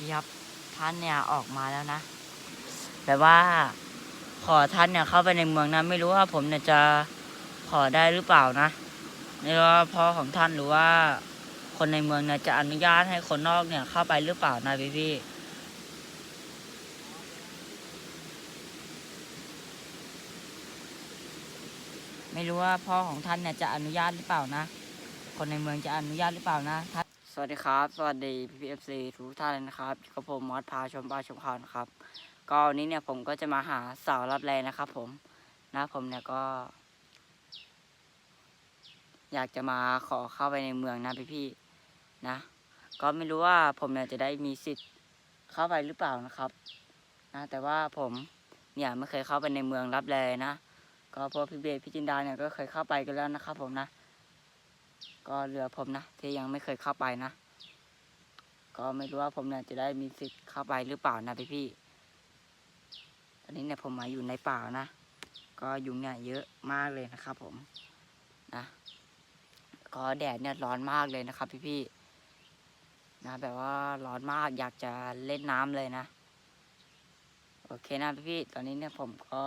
พี่ครับท่านเนี่ยออกมาแล้วนะแต่ว่าขอท่านเนี่ยเข้าไปในเมืองนะไม่รู้ว่าผมเนี่ยจะขอได้หรือเปล่านะไม่รู้ว่าพ่อของท่านหรือว่า คนในเมืองเนี่ยจะอนุญาตให้คนนอกเนี่ยเข้าไปหรือเปล่านะพี่พี่ไม่รู้ว่าพ่อของท่านเนี่ยจะอนุญาตหรือเปล่านะ คนในเมืองจะอนุญาตหรือเปล่านะท่าน สวัสดีครับ สวัสดีพี่พีเอฟซีทุกท่านเลยนะครับอยู่กับผมมอสพาชมบ้าชมข่าวนะครับ ก็วันนี้เนี่ยผมก็จะมาหาสาวรับแรงนะครับ ผมนะผมเนี่ยก็ อยากจะมาขอเข้าไปในเมืองนะพี่พี่ๆนะ ก็ไม่รู้ว่าผมเนี่ยจะได้มีสิทธิ์เข้าไปหรือเปล่านะครับนะแต่ว่าผมเนี่ยไม่เคยเข้าไปในเมืองรับแรงนะ ก็พวกพี่เบสพี่จินดาเนี่ยก็เคยเข้าไปกันแล้วนะครับ ผมนะ ก็เหลือผมนะที่ยังไม่เคยเข้าไปนะ ก็ไม่รู้ว่าผมเนี่ยจะได้มีสิทธิ์เข้าไปหรือเปล่านะพี่พี่ตอนนี้เนี่ยผมมาอยู่ในป่านะ ก็ยุงเนี่ยเยอะมากเลยนะครับผมนะก็แดดเนี่ยร้อนมากเลยนะครับ พี่พี่นะแบบว่าร้อนมากอยากจะเล่นน้ำเลยนะ โอเคนะพี่พี่ตอนนี้เนี่ยผมก็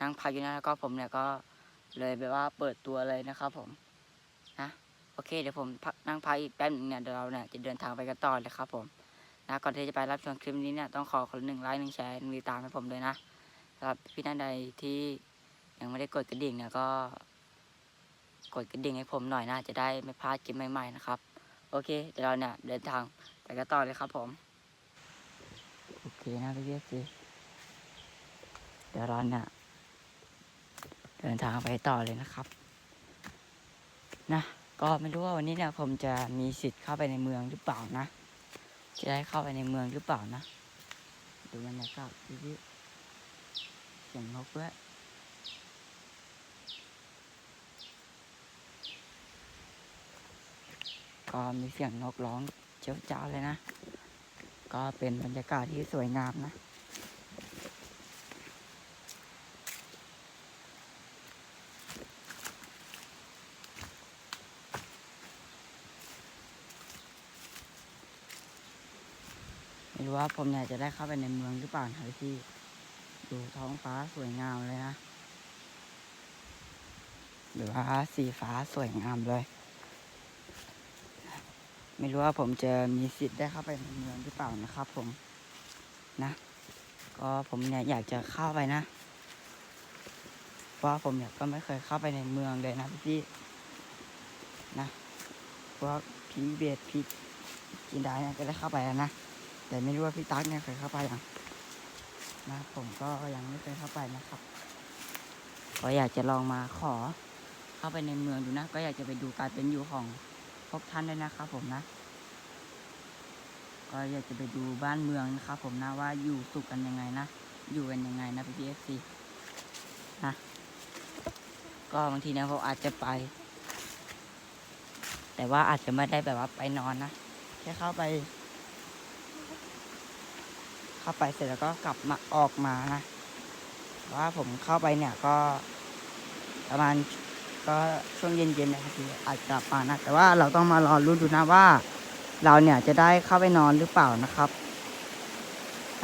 นั่งพักอยู่นะแล้วก็ผมเนี่ยก็เลยแบบว่าเปิดตัวเลยนะครับผม โอเคเดี๋ยวผมพักนั่งพักอีกแป๊บหนึ่งเนี่ยเดี๋ยวเราเนี่ยจะเดินทางไปกันต่อเลยครับผมนะก่อนที่จะไปรับชมคลิปนี้เนี่ยต้องขอคนหนึ่งไลค์หนึ่งแชร์หนึ่งติดตามให้ผมด้วยนะสำหรับพี่ท่านใดที่ยังไม่ได้กดกระดิ่งเนี่ยก็ กดกระดิ่งให้ผมหน่อยนะจะได้ไม่พลาดคลิปใหม่ๆนะครับโอเคเดี๋ยวเราเนี่ยเดินทางไปกันต่อเลยครับผมโอเคนะพี่เอซีเดี๋ยวเราเนี่ยเดินทางไปต่อเลยนะครับ นะ ก็ไม่รู้ว่าวันนี้เนี่ยผมจะมีสิทธิ์เข้าไปในเมืองหรือเปล่านะ จะได้เข้าไปในเมืองหรือเปล่านะ ดูบรรยากาศพี่ๆเสียงนกด้วยก็มีเสียงนกร้องเจ้าจ้าเลยนะ ก็เป็นบรรยากาศที่สวยงามนะ รู้ว่าผมเนี่ยจะได้เข้าไปในเมืองหรือเปล่านะพี่ ดูท้องฟ้าสวยงามเลยนะ หรือว่าสีฟ้าสวยงามเลย ไม่รู้ว่าผมจะมีสิทธิ์ได้เข้าไปในเมืองหรือเปล่านะครับ ผม นะ ก็ผมเนี่ยอยากจะเข้าไปนะเพราะว่าผมเนี่ยก็ไม่เคยเข้าไปในเมืองเลยนะพี่นะเพราะว่าพี่เบียดพี่กินได้เนี่ยก็ได้เข้าไปแล้วนะ แต่ไม่รู้ว่าพี่ตั๊กเนี่ยเคยเข้าไปยังนะผมก็ยังไม่เคยเข้าไปนะครับก็อยากจะลองมาขอเข้าไปในเมืองดูนะ ก็อยากจะไปดูการเป็นอยู่ของพวกท่านด้วยนะครับผมนะก็อยากจะไปดูบ้านเมืองนะครับผมนะว่าอยู่สุขกันยังไงนะ อยู่กันยังไงนะพี่พีเอฟซีนะก็บางทีเนะผมอาจจะไป แต่ว่าอาจจะไม่ได้แบบว่าไปนอนนะแค่เข้าไป เข้าไปเสร็จแล้วก็กลับมาออกมานะว่าผมเข้าไปเนี่ยก็ประมาณก็ช่วงเย็นๆนะครับพี่อาจจะกลับมานะแต่ว่าเราต้องมารอรุ้นดูนะว่า เราเนี่ยจะได้เข้าไปนอนหรือเปล่านะครับ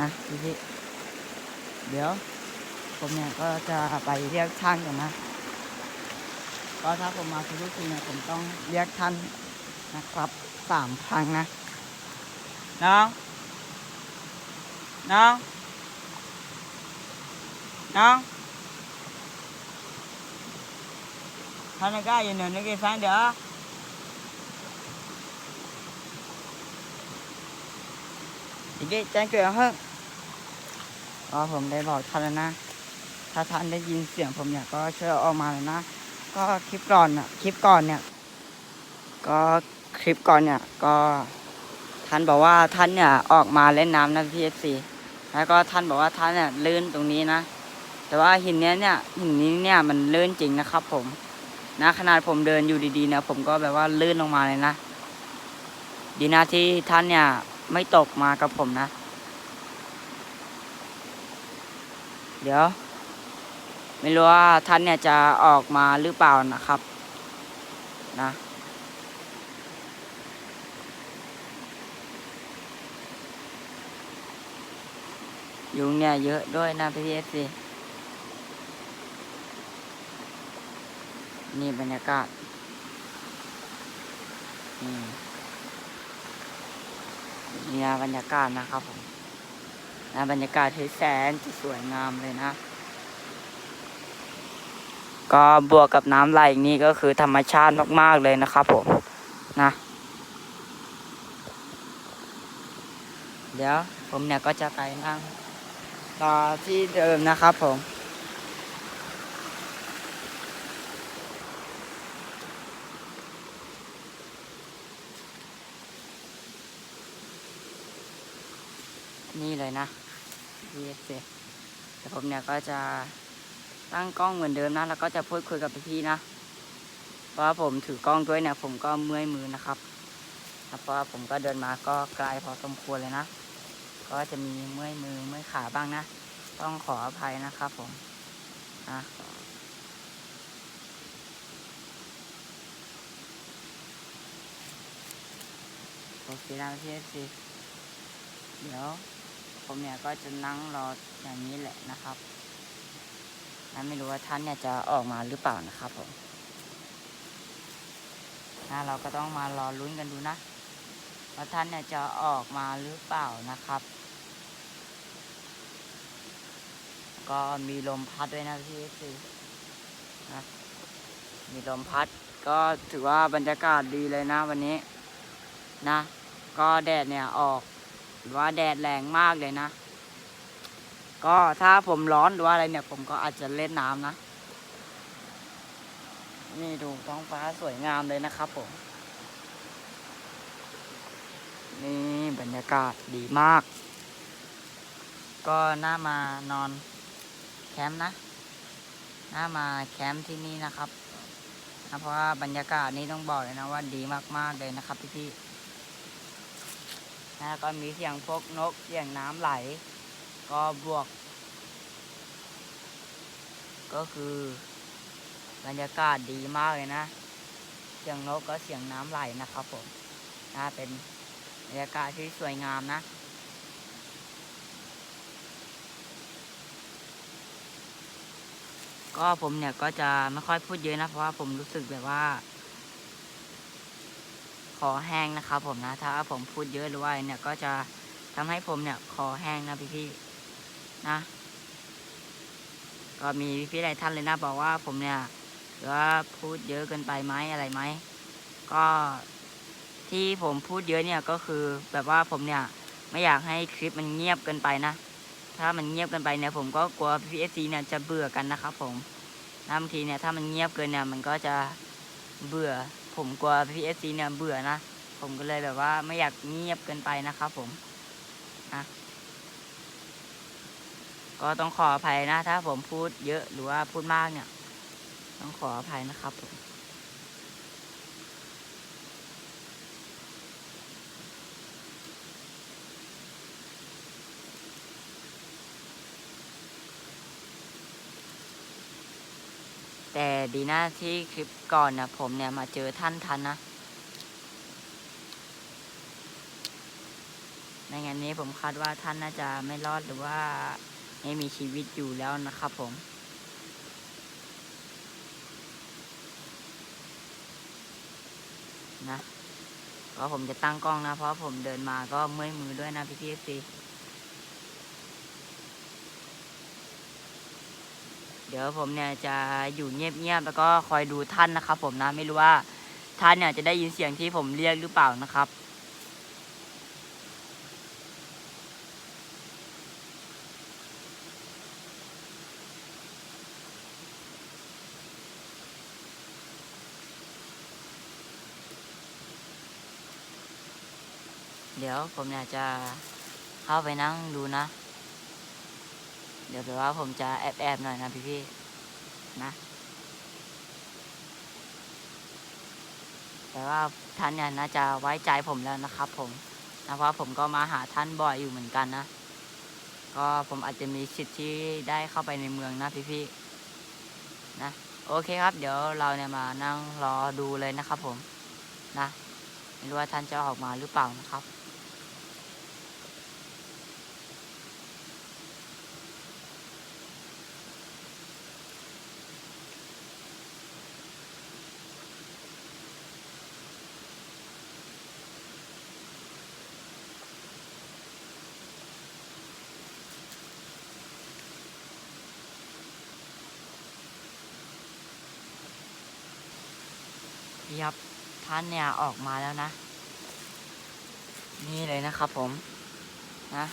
นะพี่พี่เดี๋ยว ผมเนี่ยก็จะไปเรียกช่างกันนะก็ถ้าผมมาทุกทีเนี่ยผมต้องเรียกท่านนะครับสามครั้งนะน้อง น้อง น้องท่านนายก้าอยู่หนึ่งในกี่ฟังเดี๋ยวอีกทีแจ้งเกิดเฮ้ก็ผมได้บอกท่านแล้วนะ ถ้าท่านได้ยินเสียงผมเนี่ยก็ช่วยอออกมาเลยนะ ก็คลิปก่อนอะ คลิปก่อนเนี่ย ก็คลิปก่อนเนี่ย ก็ท่านบอกว่าท่านเนี่ยออกมาเล่นน้ำนะพีเอฟซี แล้วก็ท่านบอกว่าท่านเนี่ยลื่นตรงนี้นะ แต่ว่าหินเนี้ยเนี่ยหินนี้เนี่ยมันลื่นจริงนะครับ ผมนะขนาดผมเดินอยู่ดีๆเนี่ยผมก็แบบว่าลื่นลงมาเลยนะ ดีนะที่ท่านเนี่ยไม่ตกมากับผมนะ เดี๋ยว ไม่รู้ว่าท่านเนี่ยจะออกมาหรือเปล่านะครับ นะ ยุงเนี่ยเยอะด้วยนะพี่เอฟซีนี่บรรยากาศนี่นี่นะบรรยากาศนะครับผมนะบรรยากาศที่แสนจะสวยงามเลยนะ ก็บวกกับน้ำไหลนี่ก็คือธรรมชาติมาก ๆ เลยนะครับผมนะ เดี๋ยวผมเนี่ยก็จะไปนั่ง รอที่เดิมนะครับผมนี่เลยนะ VSC แต่ผมเนี่ยก็จะตั้งกล้องเหมือนเดิมนะ แล้วก็จะพูดคุยกับพี่ๆนะ เพราะว่าผมถือกล้องด้วยเนี่ยผมก็เมื่อยมือนะครับเพราะผมก็เดินมาก็ไกลพอสมควรเลยนะ ก็จะมีเมื่อยมือเมื่อยขาบ้างนะ ต้องขออภัยนะครับผมนะโอเคนะพี่ซีเดี๋ยว ผมเนี่ยก็จะนั่งรออย่างนี้แหละนะครับนะไม่รู้ว่าท่านเนี่ยจะออกมาหรือเปล่านะครับผมนะเราก็ต้องมารอลุ้นกันดูนะ ว่าท่านเนี่ยจะออกมาหรือเปล่านะครับ ก็มีลมพัดด้วยนะพี่สินะมีลมพัดก็ถือว่าบรรยากาศดีเลยนะวันนี้นะ ก็แดดเนี่ยออกหรือว่าแดดแรงมากเลยนะ ก็ถ้าผมร้อนหรือว่าอะไรเนี่ยผมก็อาจจะเล่นน้ำนะ นี่ดูท้องฟ้าสวยงามเลยนะครับผม นี่บรรยากาศดีมาก ก็น่ามานอนแคมป์นะน่ามาแคมป์ที่นี่นะครับนะเพราะว่าบรรยากาศนี้ต้องบอกเลยนะว่าดีมากๆเลยนะครับพี่ๆนะก็มีเสียงพวกนกเสียงน้ำไหล ก็บวก ก็คือบรรยากาศดีมากเลยนะ เสียงนกก็เสียงน้ำไหลนะครับผมน่าเป็น รรยากาศที่สวยงามนะ ก็ผมเนี่ยก็จะไม่ค่อยพูดเยอะนะ เพราะว่าผมรู้สึกแบบว่าคอแห้งนะครับผมนะ ถ้าผมพูดเยอะหรือว่าเนี่ยก็จะทำให้ผมเนี่ยคอแห้งนะพี่ๆนะ ก็มีพี่ๆหลายท่านเลยนะบอกว่าผมเนี่ยหรือว่าพูดเยอะเกินไปไหมอะไรไหม ก็ ที่ผมพูดเยอะเนี่ยก็คือแบบว่าผมเนี่ยไม่อยากให้คลิปมันเงียบเกินไปนะ ถ้ามันเงียบเกินไปเนี่ยผมก็กลัวพีเอซีเนี่ยจะเบื่อกันนะครับผมนะบางทีเนี่ยถ้ามันเงียบเกินเนี่ยมันก็จะเบื่อ ผมกลัวพีเอซีเนี่ยเบื่อนะ ผมก็เลยแบบว่าไม่อยากเงียบเกินไปนะครับผมนะก็ต้องขออภัยนะ ถ้าผมพูดเยอะหรือว่าพูดมากเนี่ย ต้องขออภัยนะครับผม แต่ดีนะที่คลิปก่อนนะผมเนี่ยมาเจอท่านทันนะไม่งั้นนี้ผมคาดว่าท่านน่าจะไม่รอดหรือว่าไม่มีชีวิตอยู่แล้วนะครับผม นะก็ผมจะตั้งกล้องนะ เพราะผมเดินมาก็เมื่อยมือด้วยนะพี่พี่ซี ดี๋ยวผมเนี่ยจะอยู่เงียบๆแล้วก็คอยดูท่านนะครับ ผมนะไม่รู้ว่าท่านเนี่ยจะได้ยินเสียงที่ผมเรียกหรือเปล่านะครับเดี๋ยวผมเนี่ยจะเข้าไปนั่งดูนะ ดี๋ยวแปลว่าผมจะแอบแอบๆหน่อยนะพี่พี่ๆนะแต่ว่าท่านเนี่ยน่าจะไว้ใจผมแล้วนะครับ ผมนะเพราะผมก็มาหาท่านบ่อยอยู่เหมือนกันนะก็ผมอาจจะมีสิทธิ์ที่ได้เข้าไปในเมืองนะพี่พี่ๆนะโอเคครับ เดี๋ยวเราเนี่ยมานั่งรอดูเลยนะครับ ผมนะไม่รู้ว่าท่านจะออกมาหรือเปล่านะครับี่ครับท่านเนี่ยออกมาแล้วนะ นี่เลยนะครับผมนะ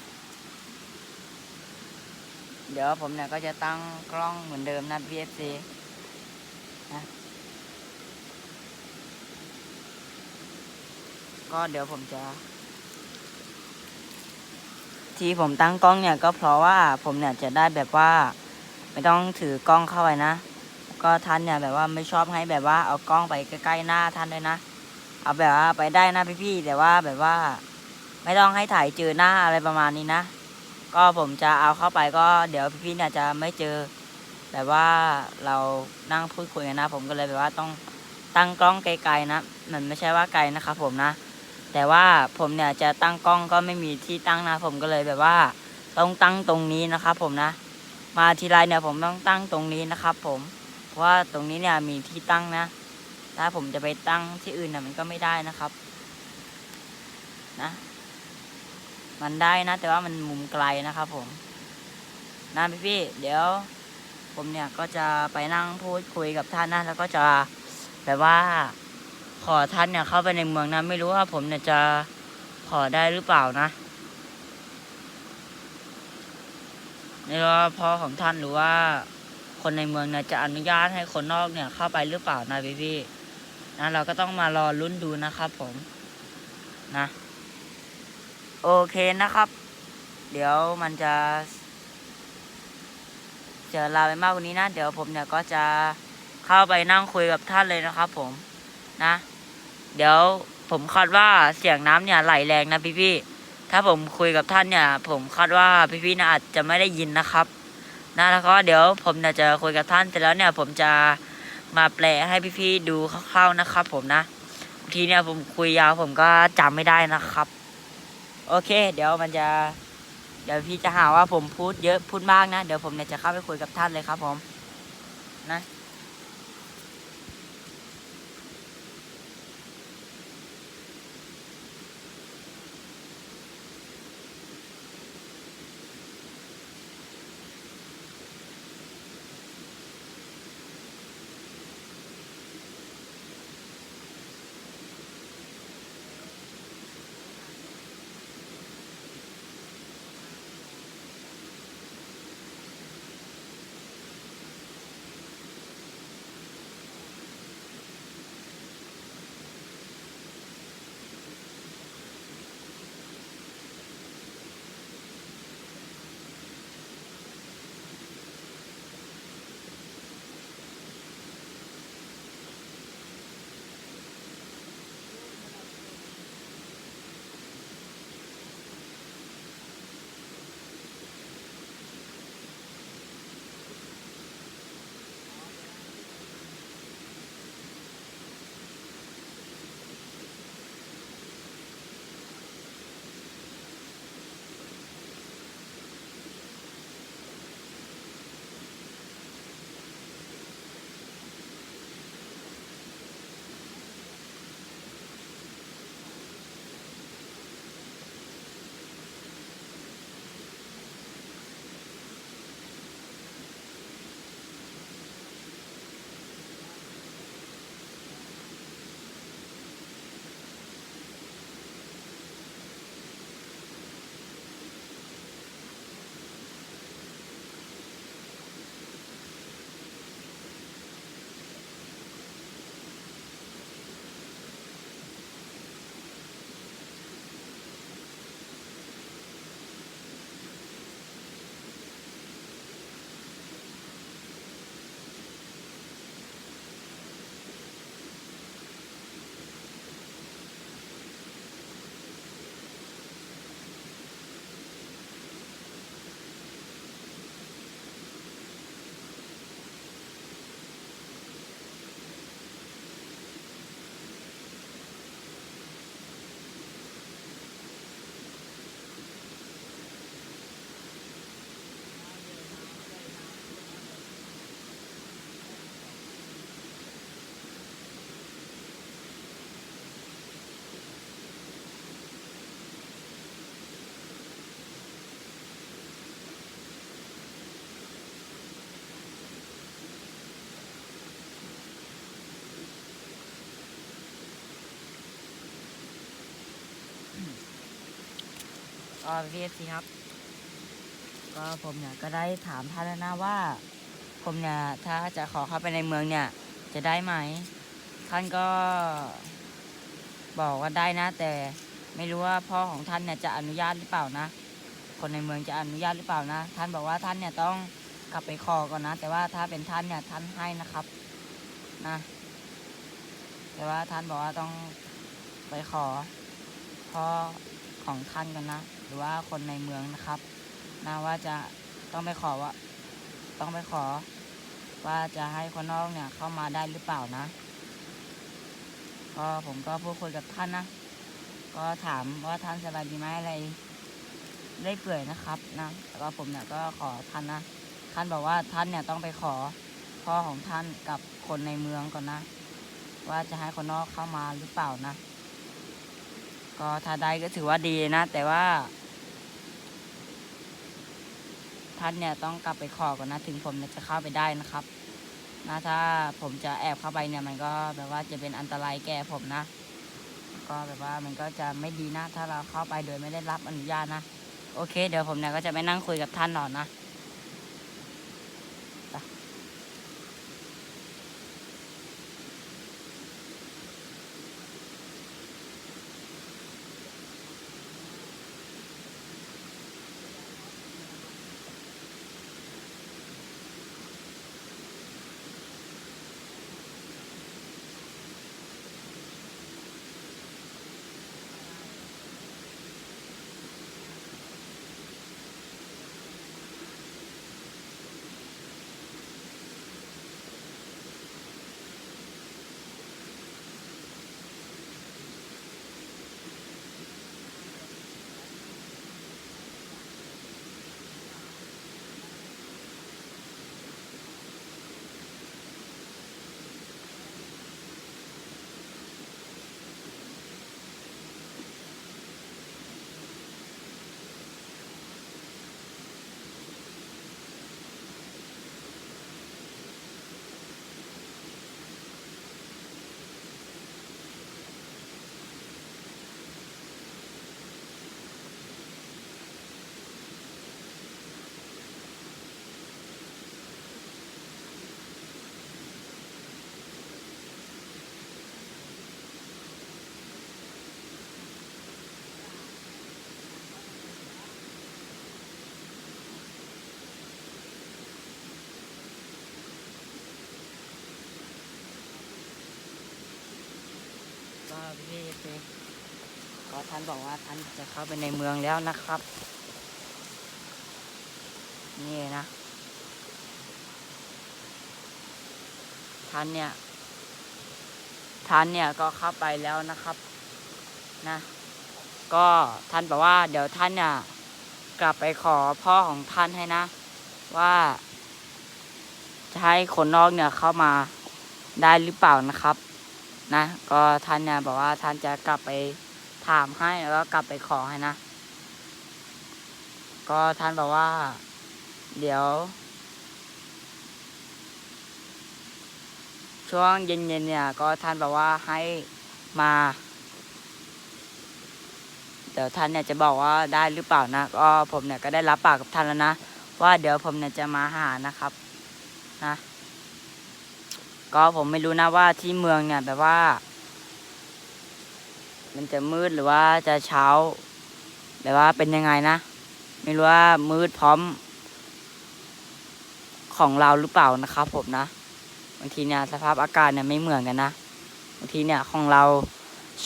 เดี๋ยวผมเนี่ยก็จะตั้งกล้องเหมือนเดิมนะ BFC นะก็เดี๋ยวผมจะ ที่ผมตั้งกล้องเนี่ยก็เพราะว่าผมเนี่ยจะได้แบบว่า ไม่ต้องถือกล้องเข้าไปนะ ก็ท่านเนี่ยแบบว่าไม่ชอบให้แบบว่าเอากล้องไปใกล้ๆหน้าท่านด้วยนะ เอาแบบว่าไปได้นะพี่ๆแต่ว่าแบบว่า ไม่ต้องให้ถ่ายเจอหน้าอะไรประมาณนี้นะ ก็ผมจะเอาเข้าไปก็เดี๋ยวพี่ๆเนี่ยจะไม่เจอ แบบว่าเรานั่งพูดคุยกันนะ ผมก็เลยแบบว่าต้องตั้งกล้องไกลๆนะมันไม่ใช่ว่าไกลนะครับผมนะ แต่ว่าผมเนี่ยจะตั้งกล้องก็ไม่มีที่ตั้งนะ ผมก็เลยแบบว่าต้องตั้งตรงนี้นะครับผมนะ มาทีไรเนี่ยผมต้องตั้งตรงนี้นะครับผม ว่าตรงนี้เนี่ยมีที่ตั้งนะ ถ้าผมจะไปตั้งที่อื่นเนี่ยมันก็ไม่ได้นะครับนะมันได้นะ แต่ว่ามันมุมไกลนะครับ ผมนะพี่พี่เดี๋ยว ผมเนี่ยก็จะไปนั่งพูดคุยกับท่านนะแล้วก็จะแบบว่าขอท่านเนี่ยเข้าไปในเมืองนะไม่รู้ว่าผมเนี่ยจะขอได้หรือเปล่านะไม่รู้ว่าพ่อของท่านหรือว่า คนในเมืองเนี่ยจะอนุญาตให้คนนอกเนี่ยเข้าไปหรือเปล่านะพี่พี่นะเราก็ต้องมารอลุ้นดูนะครับผมนะโอเคนะครับ เดี๋ยวมันจะเจอลาไปมากกว่านี้นะ เดี๋ยวผมเนี่ยก็จะเข้าไปนั่งคุยกับท่านเลยนะครับ ผมนะ เดี๋ยวผมคาดว่าเสียงน้ำเนี่ยไหลแรงนะพี่พี่ถ้าผมคุยกับท่านเนี่ย ผมคาดว่าพี่พี่นะอาจจะไม่ได้ยินนะครับ นะแล้วก็เดี๋ยวผมเนี่ยจะคุยกับท่านเสร็จแล้วเนี่ยผมจะมาแปลให้พี่ๆดูคร่าวๆนะครับ ผมนะบางทีเนี่ยผมคุยยาวผมก็จำไม่ได้นะครับ โอเค เดี๋ยวมันจะ เดี๋ยวพี่จะหาว่าผมพูดเยอะพูดมากนะ เดี๋ยวผมเนี่ยจะเข้าไปคุยกับท่านเลยครับ ผม นะ ก็พี่เอฟซีครับ ก็ผมเนี่ยก็ได้ถามท่านแล้วนะว่า ผมเนี่ยถ้าจะขอเข้าไปในเมืองเนี่ย จะได้ไหม ท่านก็บอกว่าได้นะ แต่ไม่รู้ว่าพ่อของท่านเนี่ยจะอนุญาตหรือเปล่านะ คนในเมืองจะอนุญาตหรือเปล่านะ ท่านบอกว่าท่านเนี่ยต้องกลับไปขอก่อนนะ แต่ว่าถ้าเป็นท่านเนี่ยท่านให้นะครับนะ แต่ว่าท่านบอกว่าต้องไปขอพ่อของท่านกันนะ รือว่าคนในเมืองนะครับนะว่าจะต้องไปขอว่า ต้องไปขอ ว่าจะให้คนนอกเนี่ยเข้ามาได้หรือเปล่านะก็ผมก็พูดคุยกับท่านนะ ก็ถามว่าท่านสบายดีไหมอะไรได้เปื่อยนะครับนะแล้วก็ผมเนี่ยก็ขอท่านนะ ท่านบอกว่าท่านเนี่ยต้องไปขอพ่อของท่านกับคนในเมืองก่อนนะ ว่าจะให้คนนอกเข้ามาหรือเปล่านะ ก็ถ้าได้ก็ถือว่าดีนะ แต่ว่า ท่านเนี่ยต้องกลับไปขอก่อนนะถึงผมจะเข้าไปได้นะครับนะถ้าผมจะแอบเข้าไปเนี่ยมันก็แบบว่าจะเป็นอันตรายแก่ผมนะ ก็แบบว่ามันก็จะไม่ดีนะถ้าเราเข้าไปโดยไม่ได้รับอนุญาตนะ โอเค เดี๋ยวผมเนี่ยก็จะไปนั่งคุยกับท่านหน่อยนะ ก็พี่เอก็ ท่านบอกว่าท่านจะเข้าไปในเมืองแล้วนะครับ นี่นะ ท่านเนี่ย ท่านเนี่ยก็เข้าไปแล้วนะครับ นะ ก็ท่านบอกว่า เดี๋ยวท่านเนี่ยกลับไปขอพ่อของท่านให้นะ ว่าจะให้คนนอกเนี่ยเข้ามาได้หรือเปล่านะครับ นะ ก็ท่านเนี่ยบอกว่าท่านจะกลับไป ถามให้แล้วก็กลับไปขอให้นะ ก็ท่านบอกว่า เดี๋ยว ช่วงเย็นๆเนี่ย ก็ท่านบอกว่าให้มา เดี๋ยวท่านเนี่ยจะบอกว่าได้หรือเปล่านะ ก็ผมเนี่ยก็ได้รับปากกับท่านแล้วนะ ว่าเดี๋ยวผมเนี่ยจะมาหานะครับนะ ก็ผมไม่รู้นะว่าที่เมืองเนี่ยแบบว่า มันจะมืดหรือว่าจะเช้า แบบว่าเป็นยังไงนะ ไม่รู้ว่ามืดพร้อม ของเราหรือเปล่านะครับผมนะบางทีเนี่ยสภาพอากาศเนี่ยไม่เหมือนกันนะบางทีเนี่ยของเรา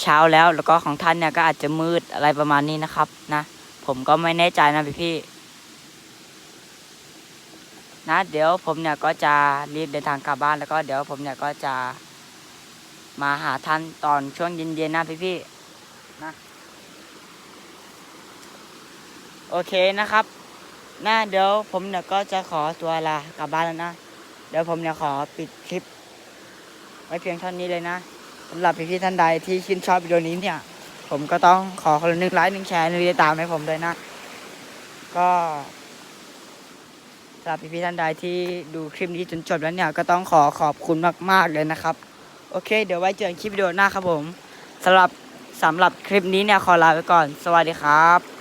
เช้าแล้วแล้วก็ของท่านเนี่ยก็อาจจะมืดอะไรประมาณนี้นะครับ นะ ผมก็ไม่แน่ใจนะพี่พี่นะเดี๋ยวผมเนี่ยก็จะรีบเดินทางกลับบ้านแล้วก็เดี๋ยวผมเนี่ยก็จะมาหาท่านตอนช่วงเย็นๆนะพี่ๆ นะ โอเคนะครับนะเดี๋ยวผมเนี่ยก็จะขอตัวลากลับบ้านแล้วนะ เดี๋ยวผมเนี่ยขอปิดคลิป ไว้เพียงเท่านี้เลยนะสำหรับพี่ๆท่านใดที่ชื่นชอบวิดีโอนี้เนี่ย ผมก็ต้องขอคนละหนึ่งไลค์หนึ่งแชร์หนึ่งติดตามให้ผมด้วยนะ ก็สำหรับพี่ๆท่านใดที่ดูคลิปนี้จนจบแล้วเนี่ย ก็ต้องขอขอบคุณมากๆเลยนะครับ โอเค เดี๋ยวไว้เจอกันคลิปวิดีโอหน้าครับผมสำหรับ สำหรับคลิปนี้เนี่ยขอลาไปก่อน สวัสดีครับ